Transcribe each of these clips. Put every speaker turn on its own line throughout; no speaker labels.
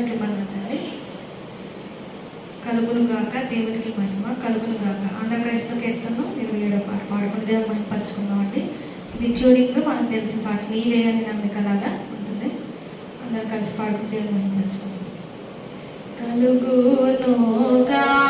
అందరికి తల్లి కలుగును గాక దేవునికి మహిమ కలుగును గాక ఆంధ్రక్రైస్తవ క్రైస్తవ ఇరవై ఏడో పాట పాడుకుని దేవుని మహిమపరుచుకుందాం అండి ఇది ట్యూనింగ్ మనకు తెలిసిన పాట నీవే అని నమ్మికలాగా ఉంటుంది. అందరం కలిసి పాడుకుని దేవుని మహిమపరుచుకుందాం కలుగును గాక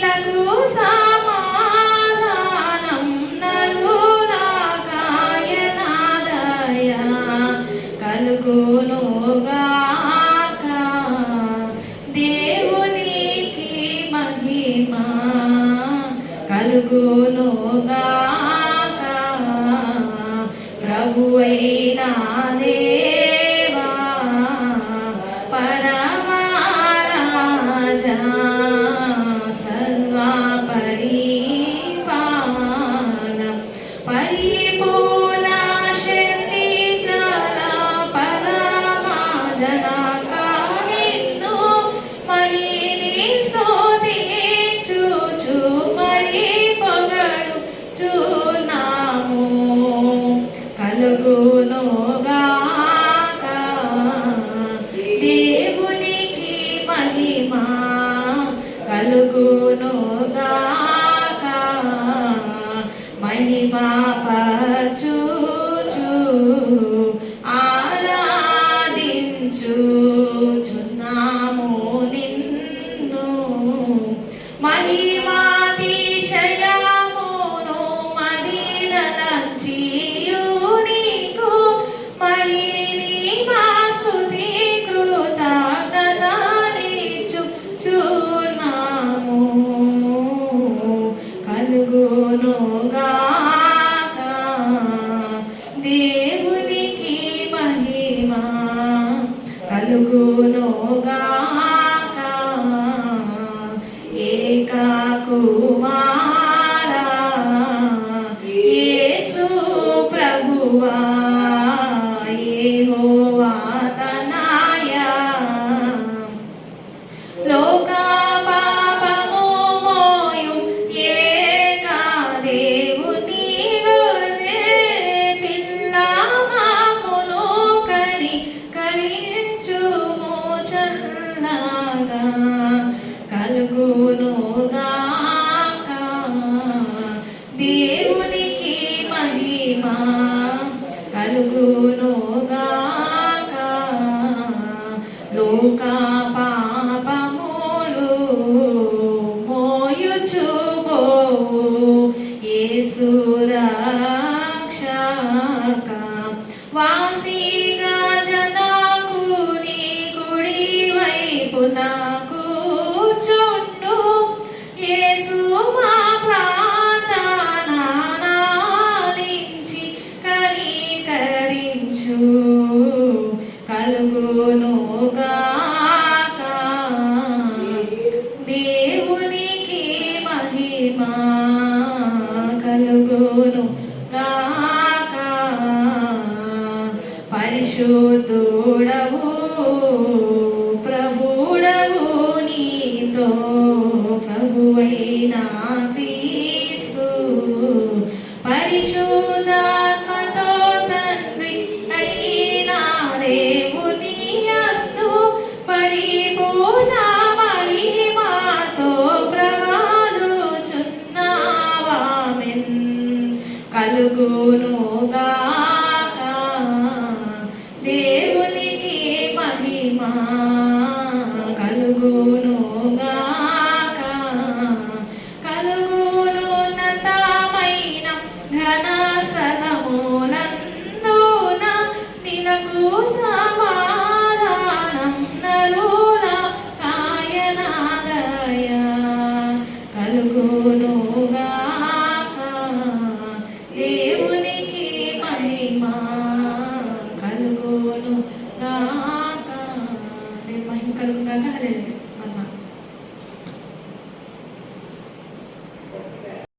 నిలగు సమాధానం నలులాగాయనాదయ కలుగును గాక దేవునికి మహిమ. కలుగును గాక దేవా పరమారాజా. Sarva మహిమ పరచుచు కలుగును గాక కుమారా యేసు ప్రభువా. పాపములు మోయుచుబోవు. యేసు రక్షక వాసిగా జనకు నీ కుడి వైపున కూర్చుండు యేసు మా ప్రార్థన నాలించి కనికరించు. కలుగును కలుగును గాక. పరిశుద్ధుడవు ప్రభుడవు నీతో ప్రభువైనా క్రీస్తు కలుగును దేవునికి మహిమా. కలుగును నిర్మహింకలుగుగాక లేదు